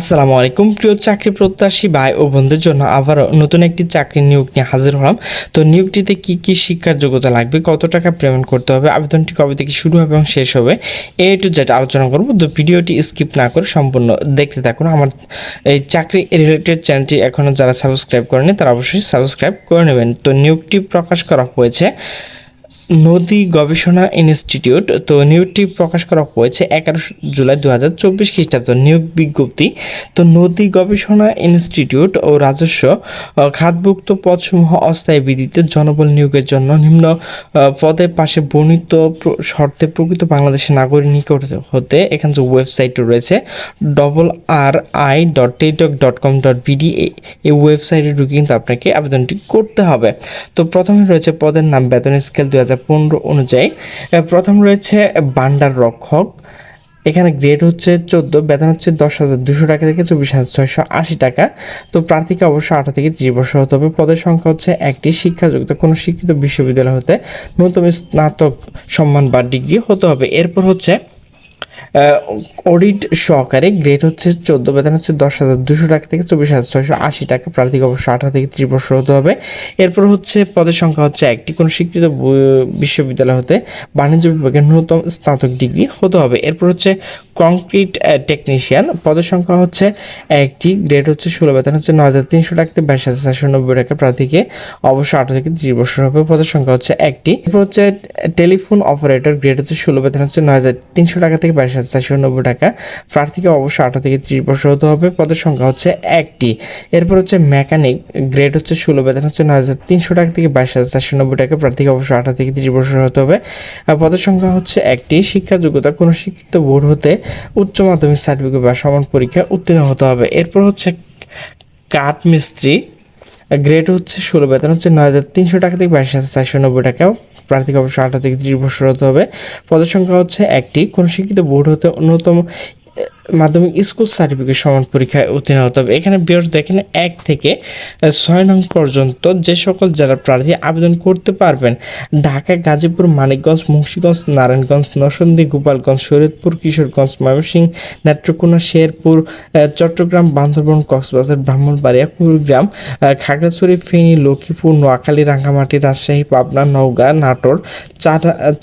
আসসালামু আলাইকুম। প্রিয় চাকরি প্রত্যাশী ভাই ও বন্ধুদের জন্য আবার নতুন একটি চাকরি নিয়োগ নিয়ে হাজির হলাম। তো নিয়োগটিতে কি কি শিক্ষার যোগ্যতা লাগবে, কত টাকা পেমেন্ট করতে হবে, আবেদনটি কবে থেকে শুরু হবে এবং শেষ হবে, এ টু জেড আলোচনা করব। তো ভিডিওটি স্কিপ না করে সম্পূর্ণ দেখতে থাকুন। আমার এই চাকরি রিলেটেড চ্যানেলটি এখনও যারা সাবস্ক্রাইব করেনি তারা অবশ্যই সাবস্ক্রাইব করে নেবেন। তো নিয়োগটি প্রকাশ করা হয়েছে নদী গবেষণা ইনস্টিটিউট, তো নিয়োগটি প্রকাশ করা হয়েছে এগারো জুলাই দু হাজার চব্বিশ খ্রিস্টাব্দ নিয়োগ বিজ্ঞপ্তি। তো নদী গবেষণা ইনস্টিটিউট ও রাজস্ব খাতভুক্ত পদসমূহ অস্থায়ী বিধিতে জনবল নিয়োগের জন্য নিম্ন পদের পাশে বর্ণিত শর্তে প্রকৃত বাংলাদেশের নাগরিক নিকট হতে এখানে যে ওয়েবসাইট রয়েছে double R I dot Teletalk dot com dot BD এই ওয়েবসাইটে ঢুকে কিন্তু আপনাকে আবেদনটি করতে হবে। তো প্রথমে রয়েছে পদের নাম, বেতন স্কেল দুই হাজার পনেরো অনুযায়ী প্রথম রয়েছে বান্ডার রক্ষক। এখানে গ্রেড হচ্ছে চোদ্দ, বেতন হচ্ছে দশ হাজার দুশো টাকা থেকে চব্বিশ হাজার ছয়শো আশি টাকা। তো প্রার্থীকে অবশ্য আঠারো থেকে ত্রিশ বছর হতে হবে। পদের সংখ্যা হচ্ছে একটি, শিক্ষাযুক্ত, কোনো শিক্ষিত বিশ্ববিদ্যালয় হতে ন্যূনতম স্নাতক সম্মান বা ডিগ্রি হতে হবে। এরপর হচ্ছে অডিট সহকারে গ্রেড হচ্ছে চোদ্দ, বেতন হচ্ছে দশ হাজার দুশো টাকা থেকে চব্বিশ হাজার ছয়শো আশি টাকা প্রার্থীকে অবশ্যই আঠারো থেকে ত্রিশ বছর হতে হবে। এরপর হচ্ছে পদের সংখ্যা হচ্ছে একটি কোনো স্বীকৃত বিশ্ববিদ্যালয় হতে বাণিজ্য বিভাগে ন্যূনতম স্নাতক ডিগ্রি হতে হবে। এরপর হচ্ছে কংক্রিট টেকনিশিয়ান পদের সংখ্যা হচ্ছে একটি। গ্রেড হচ্ছে ষোলো, বেতন হচ্ছে নয় হাজার তিনশো টাকা থেকে বাইশ হাজার চারশো নব্বই টাকা। প্রার্থীকে অবশ্যই আঠারো থেকে ত্রিশ বছর হবে। পদের সংখ্যা হচ্ছে একটি। এরপর হচ্ছে টেলিফোন অপারেটর। গ্রেড হচ্ছে ষোলো, বেতন হচ্ছে নয় হাজার তিনশো টাকা থেকে বাইশ হাজার চারশো নব্বই টাকা। প্রার্থীকে অবশ্যই আঠারো থেকে ত্রিশ বছর হতে হবে। পদের সংখ্যা হচ্ছে একটি। এরপর হচ্ছে মেকানিক, গ্রেড হচ্ছে ষোলো, বেতন হচ্ছে নয় হাজার তিনশো টাকা থেকে বাইশ হাজার চারশো নব্বই টাকা। প্রার্থীকে অবশ্যই আঠারো থেকে ত্রিশ বছর হতে হবে। আর পদের সংখ্যা হচ্ছে একটি। শিক্ষা যোগ্যতা, কোনো শিক্ষিত বোর্ড হতে উচ্চ মাধ্যমিক সার্টিফিকেট বা সমান পরীক্ষা উত্তীর্ণ হতে হবে। এরপর হচ্ছে কাঠ মিস্ত্রি গ্রেড হচ্ছে ষোলো, বেতন হচ্ছে নয় হাজার তিনশো টাকা থেকে বাইশ হাজার চারশো নব্বই টাকা প্রার্থী অবশ্য আঠারো থেকে ত্রিশ বছর হতে হবে। পদের সংখ্যা হচ্ছে একটি। কোনো শিক্ষিত বোর্ড হতে অন্যতম মাধ্যমিক স্কুল সার্টিফিকেট সমান পরীক্ষায় উত্তীর্ণ হতে হবে। এখানে বিয়ার দেখেন এক থেকে ছয় নং পর্যন্ত যে সকল জেলার প্রার্থী আবেদন করতে পারবেন। ঢাকা, গাজীপুর, মানিকগঞ্জ, মুন্সিগঞ্জ, নারায়ণগঞ্জ, নরসিংদী, গোপালগঞ্জ, শরীয়তপুর, কিশোরগঞ্জ, ময়মনসিংহ, নেত্রকোনা, শেরপুর চট্টগ্রাম, বান্দরবন, কক্সবাজার, ব্রাহ্মণবাড়িয়া, কুড়িগ্রাম খাগড়াছড়ি, ফেনী, লক্ষ্মীপুর, নোয়াখালী, রাঙ্গামাটি, রাজশাহী, পাবনা, নওগাঁ, নাটোর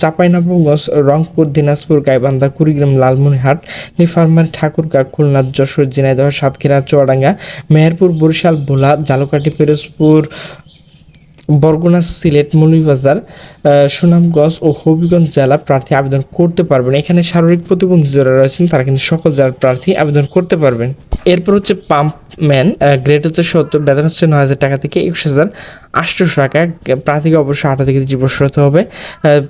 চাঁপাইনবাবগঞ্জ, রংপুর, দিনাজপুর, গাইবান্ধা, কুড়িগ্রাম, লালমনিরহাট, নিফারমার ঠাকুরগাঁ খুলনা যশোর, ঝিনাইদহ, সাতক্ষীরা, চুয়াডাঙ্গা, মেহেরপুর, বরিশাল, ভোলা, জালুকাটি, পিরোজপুর, বরগুনা, সিলেট, মৌলভীবাজার সুনামগঞ্জ ও হবিগঞ্জ জেলা প্রার্থী আবেদন করতে পারবেন। এখানে শারীরিক প্রতিবন্ধী যারা রয়েছেন, তারা কিন্তু সকল জেলার প্রার্থী আবেদন করতে পারবেন। এরপর হচ্ছে পাম্পম্যান গ্রেড হচ্ছে সত্তর, বেতন হচ্ছে নয় হাজার টাকা থেকে একুশ হাজার। আটশোশো টাকা প্রার্থীকে অবশ্য আঠারো থেকে ত্রিশ হতে হবে।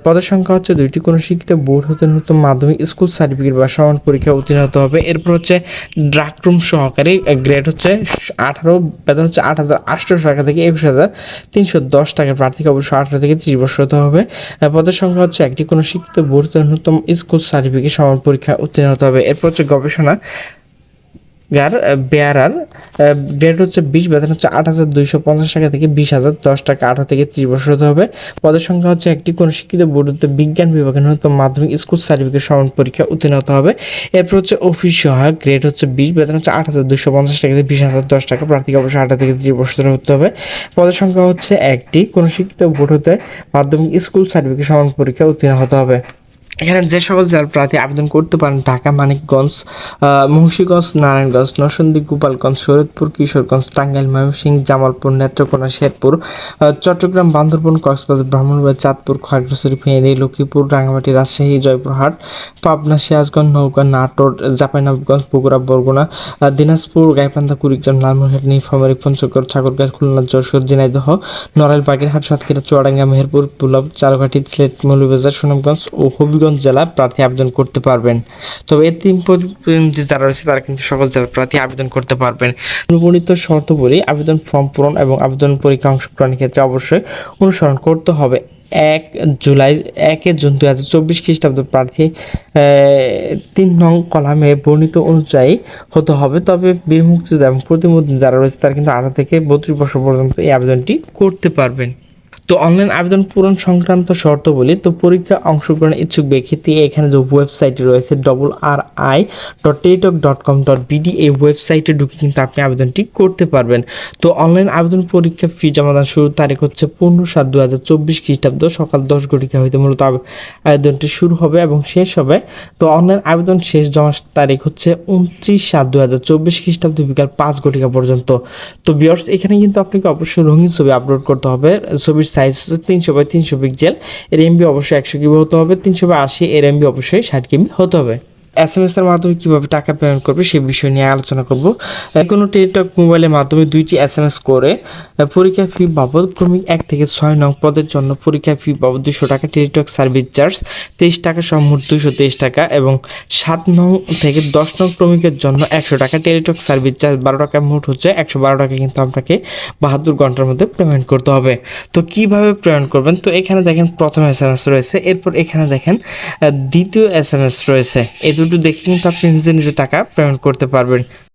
পদের সংখ্যা হচ্ছে দুইটি। কোনো শিক্ষিত বোর্ড হতে নতুন মাধ্যমিক স্কুল সার্টিফিকেট বা সমান পরীক্ষা উত্তীর্ণ হতে হবে। এরপর হচ্ছে ড্রাকরুম সহকারী গ্রেড হচ্ছে আঠারো, বেতন হচ্ছে আট হাজার আটশোশো টাকা থেকে একুশ হাজার। তিনশো দশ টাকা প্রার্থীকে অবশ্য আঠারো থেকে ত্রিশ বছর হতে হবে। পদের সংখ্যা হচ্ছে একটি। কোনো শিক্ষিত বোর্ড হতে ন্যূনতম স্কুল সার্টিফিকেট সমান পরীক্ষা উত্তীর্ণ হতে হবে। এরপর হচ্ছে গবেষণা। গার বেয়ারার ডেট হচ্ছে বিশ, বেতন হচ্ছে আট হাজার দুইশো পঞ্চাশ টাকা থেকে বিশ হাজার দশ টাকা, আঠারো থেকে ত্রিশ বছর হতে হবে। পদের সংখ্যা হচ্ছে একটি, কোনো শিক্ষিত বোর্ডতে বিজ্ঞান বিভাগে ন্যূনতম মাধ্যমিক স্কুল সার্টিফিকেট সমান পরীক্ষা উত্তীর্ণ হতে হবে। এরপর হচ্ছে অফিস সহায়ক গ্রেড হচ্ছে বিশ, বেতন হচ্ছে আট হাজার দুশো পঞ্চাশ টাকা থেকে বিশ হাজার দশ টাকা, প্রার্থীকে অবশ্যই আঠারো থেকে ত্রিশ বছর হতে হবে। পদের সংখ্যা হচ্ছে একটি, কোনো শিক্ষিত বোর্ড হতে মাধ্যমিক স্কুল সার্টিফিকেট সমান পরীক্ষা উত্তীর্ণ হতে হবে। এখানে যে সকল জেলার প্রার্থী আবেদন করতে পারেন, ঢাকা, মানিকগঞ্জ মুন্সীগঞ্জ, নারায়ণগঞ্জ, নরসিংদী, গোপালগঞ্জ, শরীয়তপুর, কিশোরগঞ্জ, টাঙ্গাইল, ময়মনসিংহ, জামালপুর, নেত্রকোনা, শেরপুর চট্টগ্রাম, বান্দরবান, কক্সবাজার, ব্রাহ্মণবাড়িয়া, চাঁদপুর, খাগড়াছড়ি, ফেনী, লক্ষ্মীপুর, রাঙ্গামাটি, রাজশাহী, জয়পুরহাট, পাবনা, সিরাজগঞ্জ, নৌকা, নাটোর জাপাইনবাবগঞ্জ বগুড়া, বরগুনা দিনাজপুর, গাইবান্ধা, কুড়িগ্রাম লালমনিরহাট নীলফামারী, পঞ্চগড়, ঠাকুরগাঁও, খুলনা, যশোর, ঝিনাইদহ, নড়াইল, বাগেরহাট, সাতক্ষীরা, চুয়াডাঙ্গা, মেহেরপুর পুলাব চারঘাটি, সিলেট, মৌলভীবাজার, সুনামগঞ্জ ও হবিগঞ্জ। জেলা প্রার্থী আবেদন করতে পারবেন। তবে এই তিন যে যারা রয়েছে তারা কিন্তু সকল জেলার প্রার্থী আবেদন করতে পারবেন। অনুপ্রণিত শর্তাবলী আবেদন ফর্ম পূরণ এবং আবেদন পরীক্ষা অংশগ্রহণের ক্ষেত্রে অবশ্যই অনুসরণ করতে হবে। এক জুলাই, একে জুন দুই হাজার চব্বিশ খ্রিস্টাব্দ প্রার্থী তিন নং কলামে বর্ণিত অনুযায়ী হতে হবে। তবে বীর মুক্তিযোদ্ধা এবং প্রতিমুদ্দিন যারা রয়েছে তারা কিন্তু আঠারো থেকে বত্রিশ বছর পর্যন্ত এই আবেদনটি করতে পারবেন। তো অনলাইন আবেদন পূরণ সংক্রান্ত শর্ত বলি তো পরীক্ষা অংশগ্রহণের ইচ্ছুক ব্যক্তি এখানে যে ওয়েবসাইটটি রয়েছে double R I dot Teletalk dot com dot BD এই ওয়েবসাইটে ঢুকে কিন্তু আপনি আবেদনটি করতে পারবেন। তো অনলাইন আবেদন পরীক্ষা ফি জমা জমাদান শুরুর তারিখ হচ্ছে পনেরো সাত দু হাজার চব্বিশ খ্রিস্টাব্দ সকাল দশ ঘটিকা হইতে মূলত আবেদনটি শুরু হবে এবং শেষ হবে। তো অনলাইন আবেদন শেষ জমার তারিখ হচ্ছে উনত্রিশ সাত দু হাজার চব্বিশ খ্রিস্টাব্দ বিকাল পাঁচ ঘটিকা পর্যন্ত। তো বিয়ার্স এখানে কিন্তু আপনাকে অবশ্যই রঙিন ছবি আপলোড করতে হবে। ছবির হচ্ছে তিনশো বাই তিনশো পিক্সেল। এর এমবি অবশ্যই একশো কিবি হতে হবে। তিনশো বাই আশি এর এমবি অবশ্যই ষাট কিবি হতে হবে। এস এম এস এর মাধ্যমে কীভাবে টাকা পেমেন্ট করবে সেই বিষয় নিয়ে আলোচনা করব। কোনো টেলিটক মোবাইলের মাধ্যমে দুইটি এস এম এস করে পরীক্ষা ফি বাবদ ক্রমিক এক থেকে ছয় নং পদের জন্য পরীক্ষা ফি বাবদ দুশো টাকা টেলিটক সার্ভিস চার্জ তেইশ টাকা সহ মোট দুশো তেইশ টাকা এবং সাত নং থেকে দশ নং ক্রমিকের জন্য একশো টাকা টেলিটক সার্ভিস চার্জ বারো টাকা, মোট হচ্ছে একশো বারো টাকা কিন্তু আপনাকে বাহাত্তর ঘণ্টার মধ্যে পেমেন্ট করতে হবে। তো কীভাবে পেমেন্ট করবেন? তো এখানে দেখেন প্রথম এস এম এস রয়েছে, এরপর এখানে দেখেন দ্বিতীয় এস এম এস রয়েছে। এই দুটো দেখে কিন্তু আপনি নিজে নিজে টাকা পেমেন্ট করতে পারবেন।